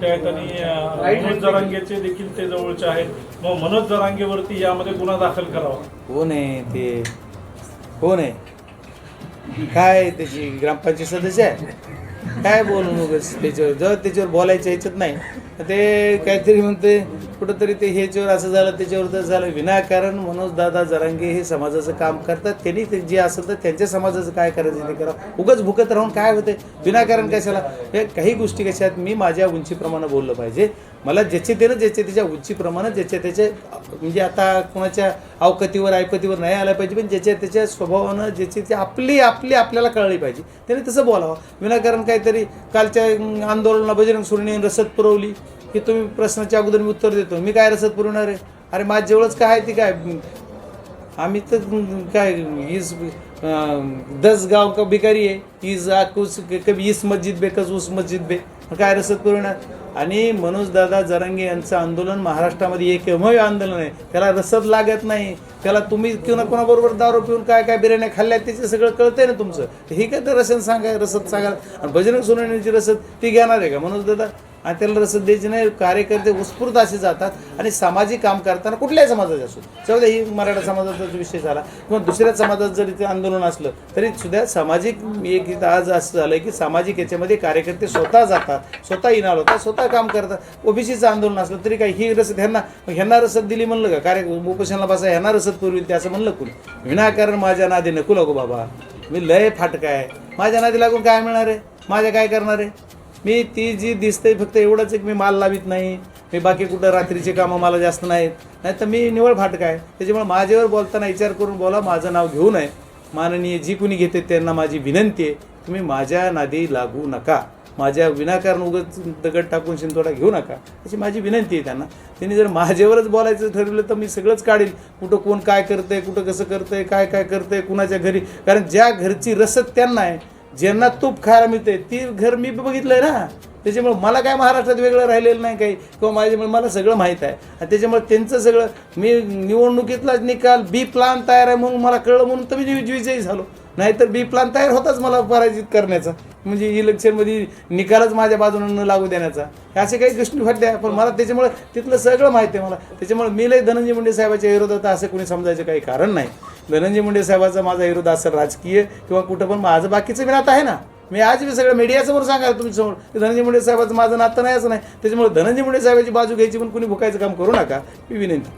मोठे आहेत आणि मनोज जरांगेचे देखील ते जवळचे आहेत. मग मनोज जरांगेवरती यामध्ये गुन्हा दाखल करावा. कोण आहे ते? कोण आहे? काय त्याची ग्रामपंचायत सदस्य आहे? काय बोलू उगाच त्याच्यावर? जर त्याच्यावर बोलायचं याच्यात नाही. ते काहीतरी म्हणते कुठंतरी ते ह्याच्यावर असं झालं त्याच्यावर तर झालं विनाकारण. मनोज दादा जरांगे हे समाजाचं काम करतात. त्यांनी ते जे असेल तर त्यांच्या समाजाचं काय करायचं ते करा उगाच भुकत राहून काय होते विनाकारण कशाला? हे काही गोष्टी कशा आहेत? मी माझ्या उंचीप्रमाणे बोललं पाहिजे. मला ज्याचे ते ना ज्याचे त्याच्या उंचीप्रमाणे ज्याच्या त्याचे म्हणजे आता कोणाच्या अवकतीवर ऐपतीवर नाही आला पाहिजे पण ज्याच्या त्याच्या स्वभावानं ज्याची ते आपली आपली आपल्याला कळली पाहिजे. त्याने तसं बोलावं. विनाकारण काहीतरी कालच्या अं, आंदोलनाला बजरंग सोडणी रसद पुरवली. की तुम्ही प्रश्नाच्या अगोदर मी उत्तर देतो. मी काय रसद पुरवणार आहे? अरे माझ्याजवळच काय आहे ती काय? आम्ही तर काय इस दस गाव का भिकारी आहे. इज कुछ कभी इस मस्जिद बे कस उस मस्जिद बे. काय रसद पुरवणार? आणि मनोज दादा जरांगे यांचं आंदोलन महाराष्ट्रामध्ये एकमेव आंदोलन आहे. त्याला रसद लागत नाही. त्याला तुम्ही किंवा कोणाबरोबर दारू पिऊन काय काय बिर्याण्या खाल्ल्या त्याचं सगळं कळतंय ना तुमचं. हे काय तर रसन सांगा रसद सांगा. आणि भजन सोनवण्याची रसद ती घेणार आहे का मनोज दादा? आणि त्याला रसद द्यायची नाही कार्यकर्ते उत्स्फूर्त असे जातात आणि सामाजिक काम करताना कुठल्याही समाजाचे असो. जाऊ ही मराठा समाजाचा जो विषय झाला किंवा दुसऱ्या समाजात जरी ते आंदोलन असलं तरी सुद्धा सामाजिक एक इथं आज असं झालं की सामाजिक याच्यामध्ये कार्यकर्ते स्वतः जातात स्वतः इनाल होतात स्वतः काम करतात. ओबीसीचं आंदोलन असलं तरी काही ही रसद ह्यांना मग ह्यांना रसद दिली म्हणलं का? कार्य उपोषणाला बसा ह्यांना रसद पुरवी ते असं म्हणलं कुणी? विनाकारण माझ्या नादी नको लागू बाबा. मी लय फाटका आहे. माझ्या नादी लागून काय मिळणार आहे? माझ्या काय करणार आहे? मी ती जी दिसते फक्त एवढंच एक मी माल लावित नाही. मी बाकी कुठं रात्रीचे कामं मला जास्त नाहीत. नाही तर मी निवळ फाटका आहे त्याच्यामुळे माझ्यावर बोलताना विचार करून बोला माझं नाव घेऊ नये. माननीय जी कुणी घेते त्यांना माझी विनंती आहे तुम्ही माझ्या नादी लागू नका. माझ्या विनाकारण उगत दगड टाकून शिंतोडा घेऊ नका. अशी माझी विनंती आहे त्यांना. त्यांनी जर माझ्यावरच बोलायचं ठरवलं तर मी सगळंच काढेल कुठं कोण काय करतंय कुठं कसं करतंय काय काय करतंय कुणाच्या घरी? कारण ज्या घरची रसद त्यांना आहे ज्यांना तूप खायला मिळते ती घर मी बघितलंय ना. त्याच्यामुळे मला काय महाराष्ट्रात वेगळं राहिलेलं नाही काही. किंवा माझ्यामुळे मला सगळं माहीत आहे. आणि त्याच्यामुळे त्यांचं सगळं मी निवडणुकीतलाच निकाल बी प्लान तयार आहे म्हणून मला कळलं म्हणून तर मी विजयी झालो. नाहीतर बी प्लान तयार होताच मला पराजित करण्याचा. म्हणजे इलेक्शनमध्ये निकालच माझ्या बाजूनं न लागू देण्याचा. असे काही गोष्टी घडल्या पण मला त्याच्यामुळे तिथलं सगळं माहिती आहे मला. त्याच्यामुळे मी लय धनंजय मुंडे साहेबाच्या विरोधात असं कोणी समजायचं काही कारण नाही. धनंजय मुंडे साहेबाचा माझा विरोध असेल राजकीय किंवा कुठं पण माझं बाकीचं बी नातं आहे ना. मी आज मी सगळं मीडियासमोर सांगा तुम्ही समोर की धनंजय मुंडे साहेबाचं माझं नातं नाही असं नाही. त्याच्यामुळे धनंजय मुंडे साहेबाची बाजू घ्यायची पण कुणी भुकायचं काम करू नका मी विनंती.